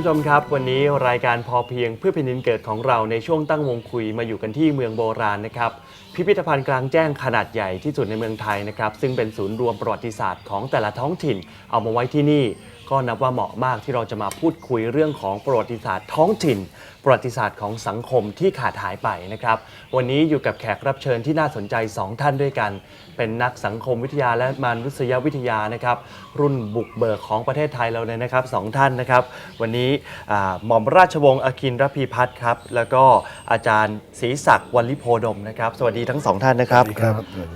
คุณผู้ชมครับ วันนี้รายการพอเพียงเพื่อแผ่นดินเกิดของเราในช่วงตั้งวงคุยมาอยู่กันที่เมืองโบราณนะครับ พิพิธภัณฑ์กลางแจ้งขนาดใหญ่ที่สุดในเมืองไทยนะครับ ซึ่งเป็นศูนย์รวมประวัติศาสตร์ของแต่ละท้องถิ่นเอามาไว้ที่นี่ ก็นับว่าเหมาะมากที่เราจะมาพูดคุยเรื่องของประวัติศาสตร์ท้องถิ่น ประวัติศาสตร์ของสังคมที่ขาดหายไปนะครับ วันนี้อยู่กับแขกรับเชิญที่น่าสนใจ 2 ท่านด้วยกัน เป็นนักสังคมวิทยาและมนุษยวิทยานะครับ รุ่นบุกเบิกของประเทศไทยเราเลยนะครับสองท่านนะครับ วันนี้อ่าหม่อมราชวงศ์อคินรพีพัฒน์ครับ แล้วก็อาจารย์ศรีศักดิ์วัลลิโพดมนะครับ สวัสดีทั้งสองท่านนะครับสวัสดีครับ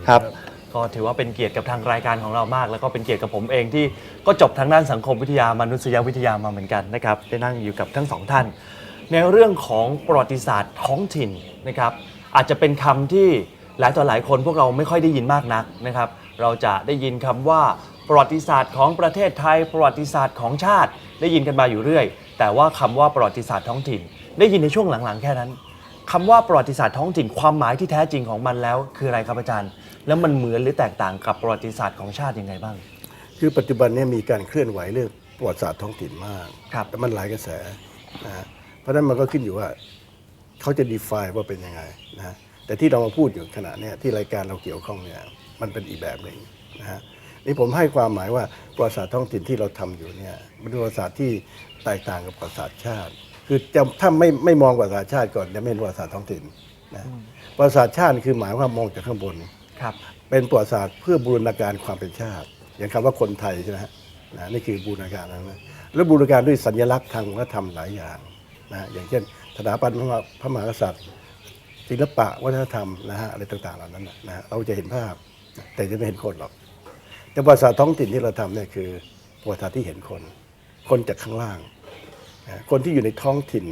ครับ ก็ถือว่าเป็นเกียรติกับทางรายการของเรามาก แล้วก็เป็นเกียรติกับผมเองที่ก็จบทางด้านสังคมวิทยามนุษยวิทยามาเหมือนกันนะครับได้นั่งอยู่กับทั้งสองท่าน ในเรื่องของประวัติศาสตร์ท้องถิ่นนะครับอาจจะเป็นคำที่หลายต่อหลายคนพวกเราไม่ค่อยได้ยินมากนักนะครับ เราจะได้ยินคำว่าประวัติศาสตร์ของประเทศไทย ประวัติศาสตร์ของชาติ ได้ยินกันมาอยู่เรื่อย แต่ว่าคำว่าประวัติศาสตร์ท้องถิ่น ได้ยินในช่วงหลังๆ แค่นั้นคำว่าประวัติศาสตร์ท้องถิ่นความหมายที่แท้จริงของมันแล้ว คืออะไรครับอาจารย์ แล้วมันเหมือนหรือแตกต่างกับประวัติศาสตร์ของชาติยังไงบ้าง คือปัจจุบันเนี้มีการเคลื่อนไหวเรื่องประวัติศาสตร์ท้องถิ่นมากครับแต่มันหลายกระแสนะฮะเพราะฉะนั้นมันก็ขึ้นอยู่ว่าเขาจะ define ว่าเป็นยังไงนะฮะแต่ที่เรามาพูดอยู่ขณะเนี้ยที่รายการเราเกี่ยวข้องเนี่ยมันเป็นอีกแบบหนึ่งนะฮะนี่ผมให้ความหมายว่าประวัติศาสตร์ท้องถิ่นที่เราทำอยู่เนี่ยมันเป็นประวัติศาสตร์ที่แตกต่างกับประวัติศาสตร์ชาติ คือจะถ้าไม่ไม่มองประวัติศาสตร์ชาติก่อนจะไม่เห็นประวัติศาสตร์ท้องถิ่นนะประวัติศาสตร์ชาติคือหมายว่ามองจากข้างบน ครับ เป็นประวัติศาสตร์เพื่อบูรณาการความเป็นชาติ อย่างคำว่าคนไทยใช่ไหมฮะนะนี่คือบูรณาการนะนะแล้วบูรณาการด้วยสัญลักษณ์ทางวัฒนธรรมหลายอย่างนะอย่างเช่นสถาปัตย์พระมหาพระมหากษัตริย์ ศิลปะวัฒนธรรมนะฮะอะไรต่างๆเหล่านั้นนะนะเราจะเห็นภาพ แต่จะไม่เห็นคนหรอก แต่ประวัติศาสตร์ท้องถิ่นที่เราทำเนี่ยคือประวัติศาสตร์ที่เห็นคน คนจากข้างล่างนะคนที่อยู่ในท้องถิ่น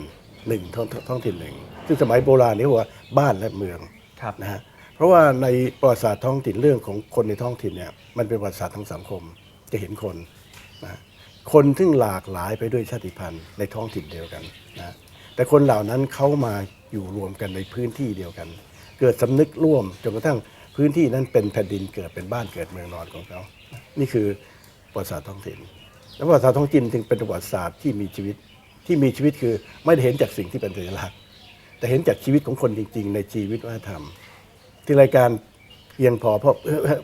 หนึ่งท้องท้องถิ่นหนึ่งซึ่งสมัยโบราณนี่ว่าบ้านและเมืองครับนะฮะ เพราะว่าในประวัติศาสตร์ท้องถิ่นเรื่องของคนในท้องถิ่นเนี่ยมันเป็นประวัติศาสตร์ทางสังคมจะเห็นคนนะคนซึ่งหลากหลายไปด้วยชาติพันธุ์ในท้องถิ่นเดียวกันนะแต่คนเหล่านั้นเขามาอยู่รวมกันในพื้นที่เดียวกัน เกิดสำนึกร่วมจนกระทั่งพื้นที่นั้นเป็นแผ่นดินเกิดเป็นบ้านเกิดเมืองนอนของเขา นี่คือประวัติศาสตร์ท้องถิ่น และประวัติศาสตร์ท้องถิ่นจึงเป็นประวัติศาสตร์ที่มีชีวิต ที่มีชีวิตคือไม่ได้เห็นจากสิ่งที่เป็นสัญลักษณ์ แต่เห็นจากชีวิตของคนจริง ๆ ในชีวิตวัฒนธรรม ที่รายการเพียงพอพอ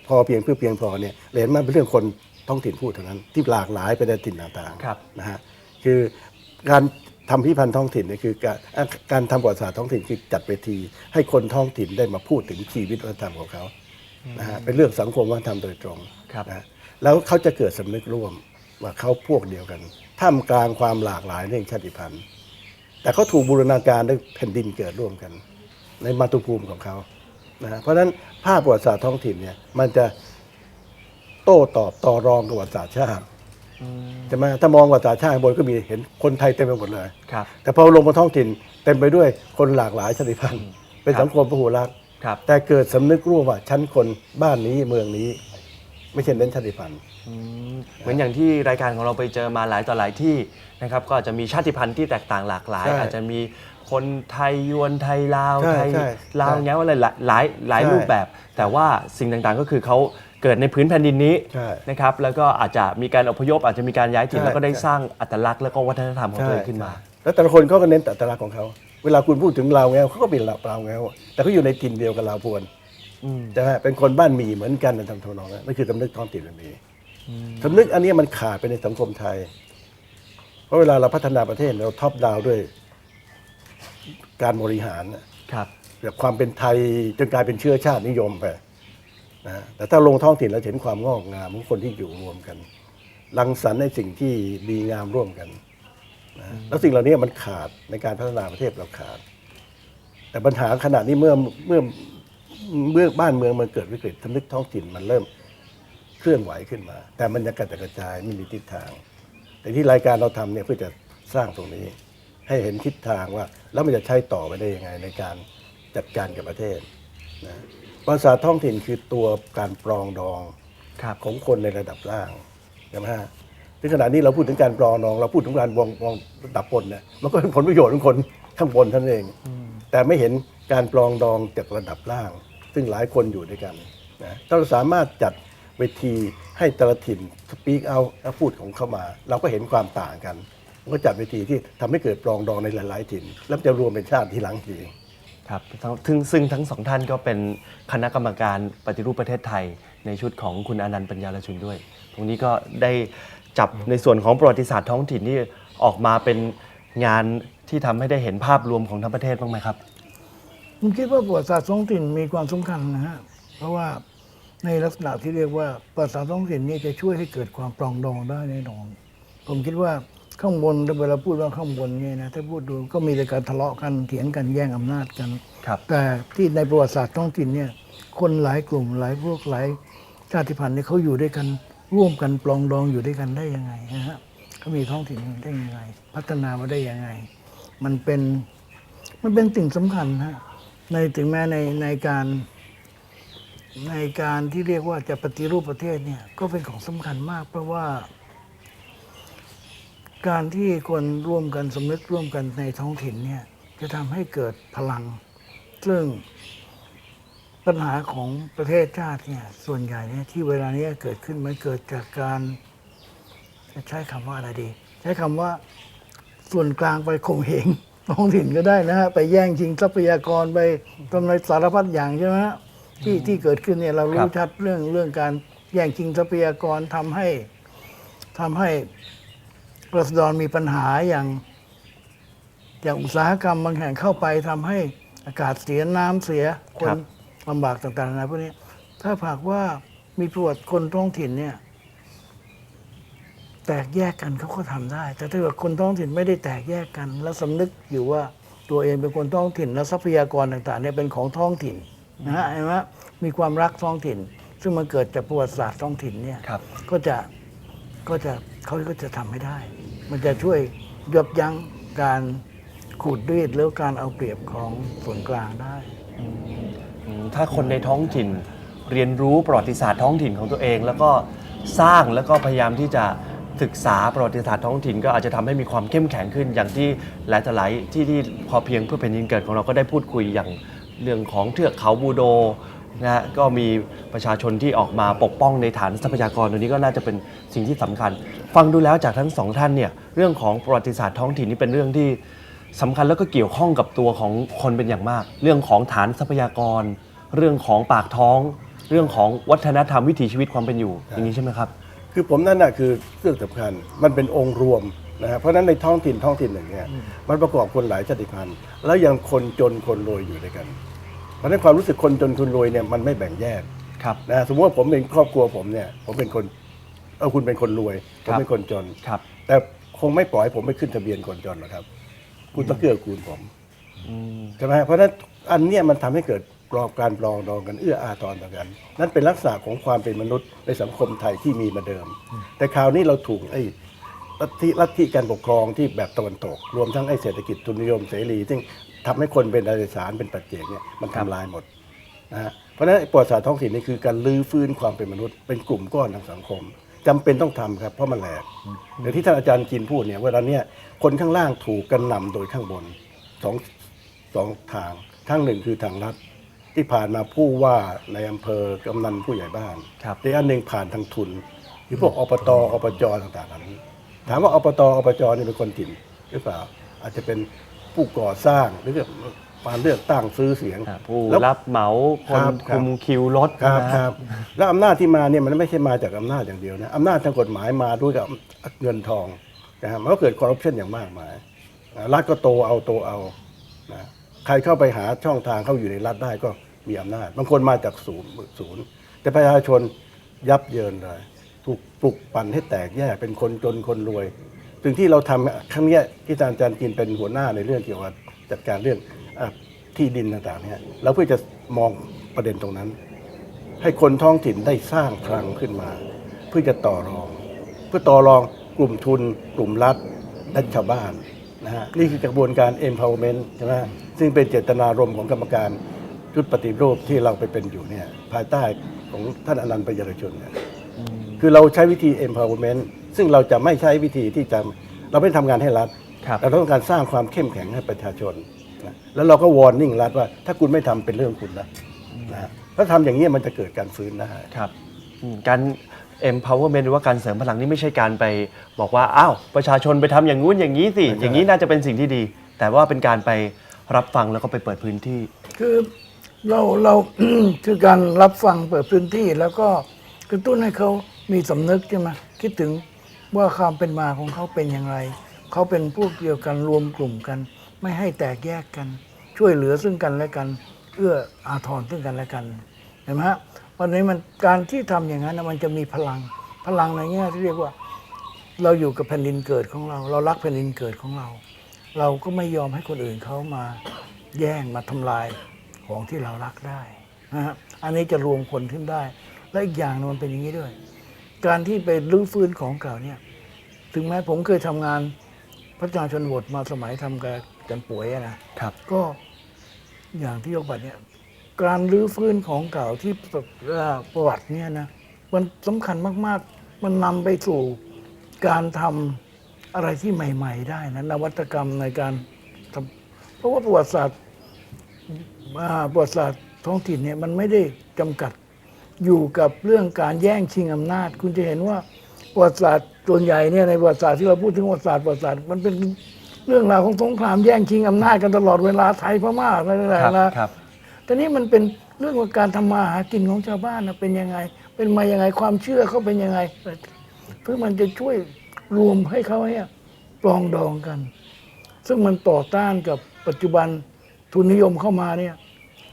พอเพียงเพื่อเพียงพอเนี่ยเราเห็นมันเป็นเรื่องคนท้องถิ่นพูดเท่านั้น ที่หลากหลายไปในถิ่นต่างครับ ๆนะฮะคือการทำพิพิธภัณฑ์ท้องถิ่นเนี่ยคือการการทำประวัติศาสตร์ท้องถิ่นคือจัดเวที ให้คนท้องถิ่นได้มาพูดถึงชีวิตวัฒนธรรมของเขานะฮะเป็นเรื่องสังคมวัฒนธรรมโดยตรง ครับ นะแล้วเขาจะเกิดสำนึกร่วมว่าเขาพวกเดียวกันท่ามกลางความหลากหลายเรื่องชาติพันธุ์ แต่เขาถูกบูรณาการด้วยแผ่นดินเกิดร่วมกัน ในมาตุภูมิของเขา นะฮะเพราะฉะนั้นภาพประวัติศาสตร์ท้องถิ่นเนี่ยมันจะโต้ตอบต่อรองกับประวัติศาสตร์ชาติใช่ไหมถ้ามองประวัติศาสตร์ชาติข้างบนก็มีเห็นคนไทยเต็มไปหมดเลย ครับ แต่พอลงมาท้องถิ่นเต็มไปด้วยคนหลากหลายชาติพันธุ์ เป็นครับสังคมพหุรักครับ แต่เกิดสำนึกร่วมว่าชั้นคนบ้านนี้เมืองนี้ ไม่ใช่เน้นชาติพันธุ์อืมเหมือนอย่างที่รายการของเราไปเจอมาหลายต่อหลายที่นะครับ ก็อาจจะมีชาติพันธุ์ที่แตกต่างหลากหลายใช่อาจจะมี คนไทยยวนไทยลาวใช่ไทยใช่ลาวใช่เงี้ยอะไรหลายหลายหลายใช่รูปแบบ แต่ว่าสิ่งต่างๆก็คือเขาเกิดในพื้นแผ่นดินนี้ใช่นะครับแล้วก็อาจจะมีการอพยพอาจจะมีการย้ายถิ่นใช่แล้วก็ได้ใช่ สร้างอัตลักษณ์แล้วก็วัฒนธรรมของตัวเองขึ้นมาใช่แล้วแต่ละคนเขาก็เน้นแต่อัตลักษณ์ของเขา เวลาคุณพูดถึงลาวแงวเขาก็เป็นลาวลาวแงวแต่เขาอยู่ในถิ่นเดียวกับลาวพวนอืมใช่ไหมเป็นคนบ้านหมีเหมือนกันในทางทนองนั้นนั่นคือสำนึกท้องถิ่นมันมีสำนึกอันนี้มันขาดไปในสังคมไทย เพราะเวลาเราพัฒนาประเทศเราท็อปดาวน์ด้วย การบริหารน่ะครับแบบความเป็นไทยจนกลายเป็นเชื้อชาตินิยมไปนะฮะแต่ถ้าลงท้องถิ่นเราจะเห็นความงอกงามของคนที่อยู่รวมกัน รังสรรค์ในสิ่งที่ดีงามร่วมกันนะฮะแล้วสิ่งเหล่านี้มันขาดในการพัฒนาประเทศเราขาด แต่ปัญหาขณะนี้เมื่อเมื่อเมื่อบ้านเมืองมันเกิดวิกฤตสำนึกท้องถิ่นมันเริ่มเคลื่อนไหวขึ้นมา แต่มันยังกระจัดกระจายไม่มีทิศทาง แต่ที่รายการเราทำเนี่ยเพื่อจะสร้างตรงนี้ ให้เห็นทิศทางว่า แล้วมันจะใช้ต่อไปได้ยังไงในการจัดการกับประเทศนะภาษาท้องถิ่นคือตัวการปรองดองครับของคนในระดับล่างใช่ไหมฮะถึงขณะนี้เราพูดถึงการปรองดอง เราพูดถึงการวองวองระดับบนเนี่ยมันก็เป็นผลประโยชน์ของคนข้างบนท่านนเอง แต่ไม่เห็นการปรองดองจากระดับล่าง ซึ่งหลายคนอยู่ด้วยกันนะถ้าเราสามารถจัดเวทีให้แต่ละถิ่นสปีกเอาพูดของเข้ามา เราก็เห็นความต่างกัน มันก็จัดเวทีที่ทำให้เกิดปรองดองในหลาย ๆ ถิ่น แล้วมันจะรวมเป็นชาติทีหลังทีครับทั้งซึ่งซึ่งทั้งสองท่านก็เป็นคณะกรรมการปฏิรูปประเทศไทย ในชุดของคุณอนันต์ปัญญาลชุนด้วย ตรงนี้ก็ได้จับในส่วนของประวัติศาสตร์ท้องถิ่นที่ออกมาเป็นงานที่ทำให้ได้เห็นภาพรวมของทั้งประเทศบ้างไหมครับ ผมคิดว่าประวัติศาสตร์ท้องถิ่นมีความสำคัญนะฮะ เพราะว่าในลักษณะที่เรียกว่าประวัติศาสตร์ท้องถิ่นนี่จะช่วยให้เกิดความปรองดองได้แน่นอน ผมคิดว่า ข้างบนเวลาพูดว่าข้างบนเนี่ยนะถ้าพูดดูก็มีแต่การทะเลาะกันเถียงกันแย่งอำนาจกัน ครับ แต่ที่ในประวัติศาสตร์ท้องถิ่นเนี่ยคนหลายกลุ่มหลายพวกหลายชาติพันธุ์เนี่ยเขาอยู่ด้วยกันร่วมกันปลองดองอยู่ด้วยกันได้ยังไงนะฮะเขามีท้องถิ่นได้ยังไง พัฒนามาได้ยังไง มันเป็นมันเป็นสิ่งสำคัญฮะในถึงแม้ในในการในการที่เรียกว่าจะปฏิรูปประเทศเนี่ยก็เป็นของสำคัญมากเพราะว่า การที่คนร่วมกันสำนึกร่วมกันในท้องถิ่นเนี่ยจะทำให้เกิดพลัง ซึ่งปัญหาของประเทศชาติเนี่ยส่วนใหญ่เนี่ยที่เวลานี้เกิดขึ้นมันเกิดจากการจะใช้คำว่าอะไรดี ใช้คำว่าส่วนกลางไปข่มเหงท้องถิ่นก็ได้นะฮะไปแย่งชิงทรัพยากรไปทำลายสารพัดอย่างใช่ไหมฮะที่ที่เกิดขึ้นเนี่ยเราครู้รับชัดเรื่องเรื่องการแย่งชิงทรัพยากรทำให้ทำให้ รัษฎรมีปัญหาอย่าง อย่างอุตสาหกรรมบางแห่งเข้าไปทำให้อากาศเสียน้ำเสียคครันบลำบากต่างๆนานาพวกนี้ ถ้าหากว่ามีประวัติคนท้องถิ่นเนี่ย แตกแยกกันเขาก็ทำได้ แต่ถ้าเกิดคนท้องถิ่นไม่ได้แตกแยกกัน แล้วสำนึกอยู่ว่าตัวเองเป็นคนท้องถิ่น และทรัพยากรต่างๆเนี่ยเป็นของท้องถิ่นนะฮะเห็นไหมมีความรักท้องถิ่น ซึ่งมันเกิดจากประวัติศาสตร์ท้องถิ่นเนี่ยครับก็จะก็จะเขาก็จะทำให้ได้ มันจะช่วยยับยั้งการขูดรีดหรือการเอาเปรียบของส่วนกลางได้ อืมถ้าคนในท้องถิ่นเรียนรู้ประวัติศาสตร์ท้องถิ่นของตัวเอง แล้วก็สร้างแล้วก็พยายามที่จะศึกษาประวัติศาสตร์ท้องถิ่น ก็อาจจะทำให้มีความเข้มแข็งขึ้น อย่างที่หลายต่อหลายที่ที่พอเพียงเพื่อแผ่นดินเกิดของเราก็ได้พูดคุยอย่างเรื่องของเทือกเขาบูโด นะฮะก็มีประชาชนที่ออกมาปกป้องในฐานทรัพยากรตัวนี้ก็น่าจะเป็นสิ่งที่สำคัญ ฟังดูแล้วจากทั้งสองท่านเนี่ยเรื่องของประวัติศาสตร์ท้องถิ่นนี่เป็นเรื่องที่สำคัญแล้วก็เกี่ยวข้องกับตัวของคนเป็นอย่างมาก เรื่องของฐานทรัพยากร เรื่องของปากท้อง เรื่องของวัฒนธรรมวิถีชีวิตความเป็นอยู่ อย่างนี้ใช่ไหมครับ คือผมนั่นน่ะคือเรื่องสำคัญ มันเป็นองค์รวมนะฮะเพราะฉะนั้นในท้องถิ่นท้องถิ่นหนึ่งเนี่ยมันประกอบคนหลายชาติพันธุ์ แล้วยังคนจนคนรวยอยู่ด้วยกัน เพราะฉะนั้นความรู้สึกคนจนคนรวยเนี่ยมันไม่แบ่งแยกครับ นะสมมติว่าผมเป็นครอบครัวผมเนี่ยผมเป็นคนเออคุณเป็นคนรวยผมครับ เป็นคนจน ครับ แต่คงไม่ปล่อยให้ผมไปขึ้นทะเบียนคนจนหรอกครับ คุณต้องเกื้อกูลผมอืม ใช่ไหมเพราะฉะนั้นอันเนี้ยมันทำให้เกิดปรองการปรองดองกันเอื้ออาทรต่อกัน นั่นเป็นลักษณะของความเป็นมนุษย์ในสังคมไทยที่มีมาเดิม แต่คราวนี้เราถูกไอ้ลัทธิลัทธิการปกครองที่แบบตะวันตก รวมทั้งไอ้เศรษฐกิจทุนนิยมเสรี ซึ่ง ทำให้คนเป็นอาสารเป็นปัจเจกเนี่ยมันทำลายหมดนะฮะเพราะฉะนั้นไอ้ประวัติศาสตร์ท้องถิ่นนี่คือการลื้อฟื้นความเป็นมนุษย์ เป็นกลุ่มก้อนทางสังคมจำเป็นต้องทำครับ เพราะมันแหลกเดี๋ยวที่ท่านอาจารย์กินพูดเนี่ยเวลาเนี้ยคนข้างล่างถูกกันนำโดยข้างบนสองสองทางทางหนึ่งคือทางรัฐที่ผ่านมาผู้ว่าในอำเภอกำนันผู้ใหญ่บ้านครับแต่อันหนึ่งผ่านทางทุนหรือพวกอบตอบจต่างๆเหล่านี้ถามว่าอบตอบจนี่เป็นคนถิ่นหรือเปล่าอาจจะเป็น ผู้ก่อสร้างหรือมาเลือกตั้งซื้อเสียงอ่าผู้แล้วรับเหมาคนครับครับคุมคิวรถครับนะคฮะรับแล้วอำนาจที่มาเนี่ยมันไม่ใช่มาจากอำนาจอย่างเดียวนะอำนาจทางกฎหมายมาด้วยกับเงินทองนะฮะมันก็เกิดคอร์รัปชันอย่างมากมายนะรัฐก็โตเอาโตเอานะใครเข้าไปหาช่องทางเข้าอยู่ในรัฐได้ก็มีอำนาจ บางคนมาจากศูนย์ศูนย์ แต่ประชาชนยับเยินเลยถูกปลุกปั่นให้แตกแยกเป็นคนจนคนรวย ถึงที่เราทำครั้งนี้ที่อาจารย์กินเป็นหัวหน้าในเรื่องเกี่ยวกับจัดการเรื่องอที่ดินต่างๆเนี่ยเราเพื่อจะมองประเด็นตรงนั้น ให้คนท้องถิ่นได้สร้างคลังขึ้นมา เพื่อจะต่อรอง เพื่อต่อรองกลุ่มทุน กลุ่มรัฐและชาวบ้านนะฮะนี่คือกระบวนการ empowerment ใช่ไหมซึ่งเป็นเจตนารมณ์ของกรรมการชุดปฏิรูปที่เราไปเป็นอยู่เนี่ยภายใต้ของท่านอนันต์ปัญญารชนเนี่ยคือเราใช้วิธี empowerment ซึ่งเราจะไม่ใช้วิธีที่จะเราไม่ทำงานให้รัฐครับเราต้องการสร้างความเข้มแข็งให้ประชาชนนะแล้วเราก็วอร์นิ่งรัฐว่า ถ้าคุณไม่ทำเป็นเรื่องคุณนะนะฮะถ้าทำอย่างนี้ยมันจะเกิดการฟื้นได้ครับอืมการ empowerment หรือว่าการเสริมพลังนี่ไม่ใช่การไป บอกว่าอ้าวประชาชนไปทำอย่างงู้นอย่างนี้สิไม่ใช่อย่างนี้น่าจะเป็นสิ่งที่ดี แต่ว่าเป็นการไปรับฟังแล้วก็ไปเปิดพื้นที่ คือเราเราคือการรับฟังเปิดพื้นที่แล้วก็กระตุ้นให้เขามีสำนึกใช่ไหมคิดถึง ว่าความเป็นมาของเขาเป็นอย่างไร เขาเป็นพวกเดียวกันรวมกลุ่มกัน ไม่ให้แตกแยกกัน ช่วยเหลือซึ่งกันและกัน เอื้ออาทรซึ่งกันและกันเห็นไหมฮะวันนี้มันการที่ทำอย่างนั้นนะมันจะมีพลังพลังในแง่ที่เรียกว่า เราอยู่กับแผ่นดินเกิดของเรา เรารักแผ่นดินเกิดของเรา เราก็ไม่ยอมให้คนอื่นเขามาแย่งมาทำลายของที่เรารักได้นะฮะอันนี้จะรวมคนขึ้นได้ และอีกอย่างนึงมันเป็นอย่างนี้ด้วย การที่ไปรื้อฟื้นของเก่าเนี่ย ถึงแม้ผมเคยทำงานพระเจ้าชนบทมาสมัยทำกับกันป่วยอะนะครับ ก็อย่างที่ยกบัตรเนี่ยการรื้อฟื้นของเก่าที่ประเอ่อประวัติเนี่ยนะมันสำคัญมาก ๆ มันนำไปสู่การทำอะไรที่ใหม่ ๆ ได้นะนวัตกรรมในการทำเพราะว่าประวัติศาสตร์อ่าประวัติศาสตร์ท้องถิ่นเนี่ยมันไม่ได้จำกัด อยู่กับเรื่องการแย่งชิงอำนาจ คุณจะเห็นว่าประวัติศาสตร์ส่วนใหญ่เนี่ยในประวัติศาสตร์ที่เราพูดถึงประวัติศาสตร์ประวัติศาสตร์มันเป็นเรื่องราวของสงครามแย่งชิงอำนาจกันตลอดเวลาไทยพม่าอะไรต่างๆนะครับแต่นี่มันเป็นเรื่องของการทำมาหากินของชาวบ้านนะเป็นยังไง เป็นมายังไงความเชื่อเขาเป็นยังไงเพื่อมันจะช่วยรวมให้เขาเนี่ยปรองดองกัน ซึ่งมันต่อต้านกับปัจจุบันทุนนิยมเข้ามาเนี่ย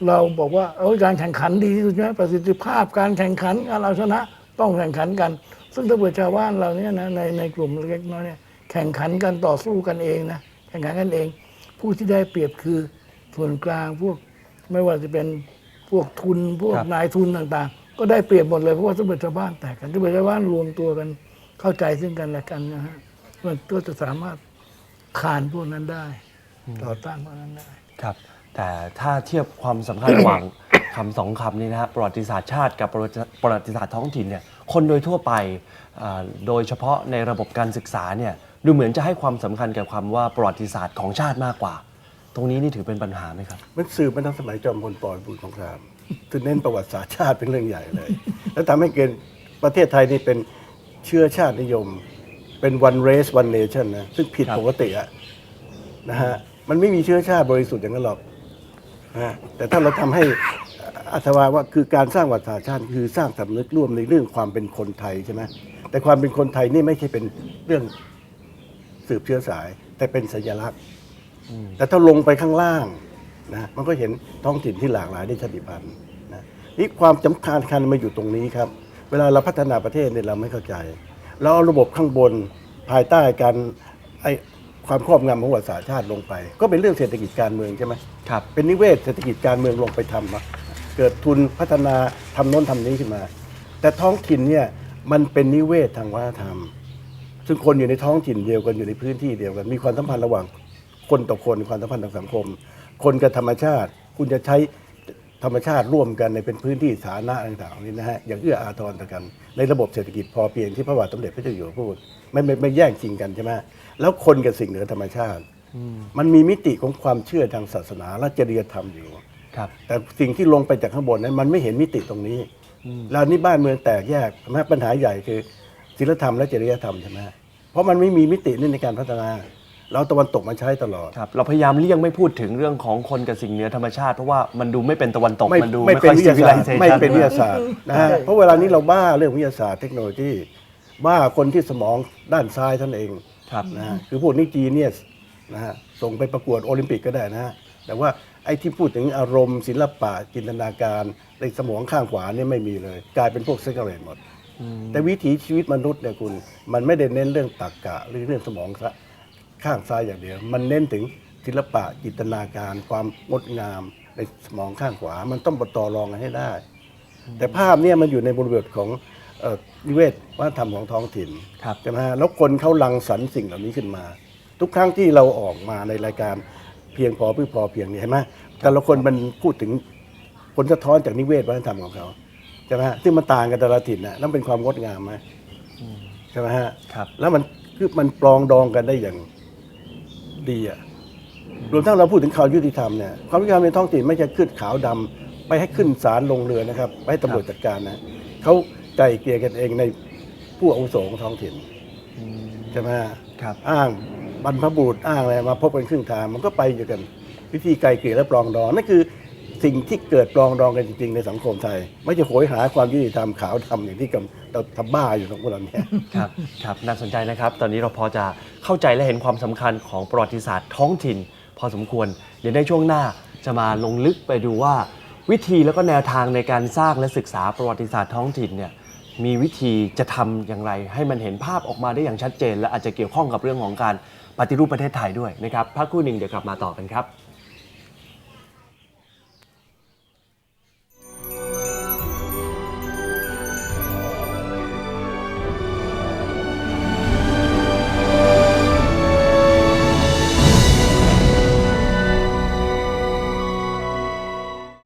เราบอกว่าเออการแข่งขันดีที่สุดใช่ไหมประสิทธิภาพการแข่งขันการเอาชนะต้องแข่งขันกัน ซึ่งถ้าเกิดชาวบ้านเราเนี่ยนะในในกลุ่มเล็กน้อยเนี่ยแข่งขันกันต่อสู้กันเองนะแข่งขันกันเอง ผู้ที่ได้เปรียบคือส่วนกลางพวกไม่ว่าจะเป็นพวกทุนพวกครับนายทุนต่างๆ ก็ได้เปรียบหมดเลยเพราะว่าถ้าเกิดชาวบ้านแตกกันถ้าเกิดชาวบ้านรวมตัวกันเข้าใจซึ่งกันและกันนะฮะมันก็จะสามารถขานพวกนั้นได้ ต่อต้านพวกนั้นได้ครับ แต่ถ้าเทียบความสำคัญระหว่าง คำสองคำนี้นะฮะประวัติศาสตร์ชาติกับประวัติประวัติศาสตร์ท้องถิ่นเนี่ยคนโดยทั่วไปอ่าโดยเฉพาะในระบบการศึกษาเนี่ยดูเหมือนจะให้ความสำคัญกับความว่าประวัติศาสตร์ของชาติมากกว่า ตรงนี้นี่ถือเป็นปัญหาไหมครับ มันสืบมาตั้งสมัยจอมพลปอนบุญสงครามคือเน้นประวัติศาสตร์ชาติเป็นเรื่องใหญ่เลย แล้วทำให้เกิดประเทศไทยนี่เป็นเชื้อชาตินิยม เป็น one race one nation นะ ซึ่งผิดครับปกติอะนะฮะ มันไม่มีเชื้อชาติบริสุทธิ์อย่างนั้นหรอก นะแต่ถ้าเราทำให้อัตวาว่าคือการสร้างวัฒนชาติคือสร้างสำนึกร่วมในเรื่องความเป็นคนไทยใช่ไหมแต่ความเป็นคนไทยนี่ไม่ใช่เป็นเรื่องสืบเชื้อสาย แต่เป็นสัญลักษณ์แต่ถ้าลงไปข้างล่างนะมันก็เห็นท้องถิ่นที่หลากหลายในชาติพันธุ์นะนี่ความสำคัญคันมาอยู่ตรงนี้ครับ เวลาเราพัฒนาประเทศเนี่ยเราไม่เข้าใจ เราเอาระบบข้างบนภายใต้การไอ ความครอบงำของประวัติศาสตร์ชาติลงไป ก็เป็นเรื่องเศรษฐกิจการเมืองใช่ไหมครับ เป็นนิเวศเศรษฐกิจการเมืองลงไปทำอะเกิดทุนพัฒนาทำโน้นทำนี้ขึ้นมา แต่ท้องถิ่นเนี่ยมันเป็นนิเวศทางวัฒนธรรม ซึ่งคนอยู่ในท้องถิ่นเดียวกันอยู่ในพื้นที่เดียวกัน มีความสัมพันธ์ระหว่างคนต่อคนความสัมพันธ์ทางสังคม คนกับธรรมชาติ คุณจะใช้ ธรรมชาติร่วมกันในเป็นพื้นที่สาธารณะต่างๆนี่นะฮะอย่างเอื้ออาทรต่อกัน ในระบบเศรษฐกิจพอเพียงที่พระบาทสมเด็จพระเจ้าอยู่หัวพูดไม่ไม่ไม่แย่งชิงกันใช่ไหมแล้วคนกับสิ่งเหนือธรรมชาติ มันมีมิติของความเชื่อทางศาสนาและจริยธรรมอยู่ครับแต่สิ่งที่ลงไปจากข้างบนนั้นมันไม่เห็นมิติตรงนี้แล้วนี่บ้านเมืองแตกแยกใช่ไหมปัญหาใหญ่คือศีลธรรมและจริยธรรมใช่ไหมเพราะมันไม่มีมิตินี่ในการพัฒนา เราตะวันตกมาใช้ตลอด ครับเราพยายามเลี่ยงไม่พูดถึงเรื่องของคนกับสิ่งเหนือธรรมชาติเพราะว่ามันดูไม่เป็นตะวันตกไม่มันดูไม่ไม่เป็ค่นอยวิทยาศาสตร์ civilization ไม่เป็นวิทยาศาสตร์นะฮะใช่เพราะเวลานี้เราบ้าเรื่องวิทยาศาสตร์เทคโนโลยีบ้าคนที่สมองด้านซ้ายท่านเองครับนะฮะคือพวกนี้จีเนียสนะฮะส่งไปประกวดโอลิมปิกก็ได้นะฮะแต่ว่าไอ้ที่พูดถึงอารมณ์ศิลปะจินตนาการในสมองข้างขวาเนี่ยไม่มีเลย กลายเป็นพวกเซกเรตหมด แต่วิถีชีวิตมนุษย์เนี่ยคุณ มันไม่ได้เน้นเรื่องตรรกะหรือเรื่องสมอง ข้างซ้ายอย่างเดียว มันเน้นถึงศิลปะจินตนาการ ความงดงามในสมองข้างขวา มันต้องประต่อรองกันให้ได้ แต่ภาพเนี่ยมันอยู่ในบริบทของเอ่อนิเวศวัฒนธรรมของท้องถิ่นครับ ใช่ไหมฮะแล้วคนเขาลังสรรค์สิ่งเหล่านี้ขึ้นมา ทุกครั้งที่เราออกมาในรายการเพียงพอเพื่อพอเพียงนี่เห็นไหมแต่ละคนมันพูดถึงผลสะท้อนจากนิเวศวัฒนธรรมของเขาใช่ไหมฮะซึ่งมันต่างกันแต่ละถิ่นนะแล้วเป็นความงดงามไหมใช่ไหมฮะครับ แล้วมันคือมันปลองดองกันได้อย่าง ดีอะรวมทั้งเราพูดถึงความยุติธรรมเนี่ยความยุติธรรมในท้องถิ่นไม่ใช่ขึ้นขาวดำไปให้ขึ้นศาลลงเรือนะครับไปให้ตำรวจจัดการนะเขาไกลเกลี่ยกันเองในผู้อาวุโสของท้องถิ่นใช่ไหมครับอ้างบรรพบุรุษอ้างอะไรมาพบกันครึ่งทางมันก็ไปอยู่กัน วิธีไกลเกลี่ยและปรองดองนั่นคือ สิ่งที่เกิดปรองดองกันจริงๆในสังคมไทย ไม่จะโหยหาความยุติธรรมขาวธรรมอย่างที่กำเราทำบ้าอยู่ของพวกเราเนี่ยครับครับน่าสนใจนะครับ ตอนนี้เราพอจะเข้าใจและเห็นความสำคัญของประวัติศาสตร์ท้องถิ่น พอสมควร เดี๋ยวในช่วงหน้าจะมาลงลึกไปดูว่า วิธีแล้วก็แนวทางในการสร้างและศึกษาประวัติศาสตร์ท้องถิ่นเนี่ยมีวิธีจะทำอย่างไร ให้มันเห็นภาพออกมาได้อย่างชัดเจน และอาจจะเกี่ยวข้องกับเรื่องของการปฏิรูปประเทศไทยด้วยนะครับพักคู่หนึ่งเดี๋ยวกลับมาต่อกันครับ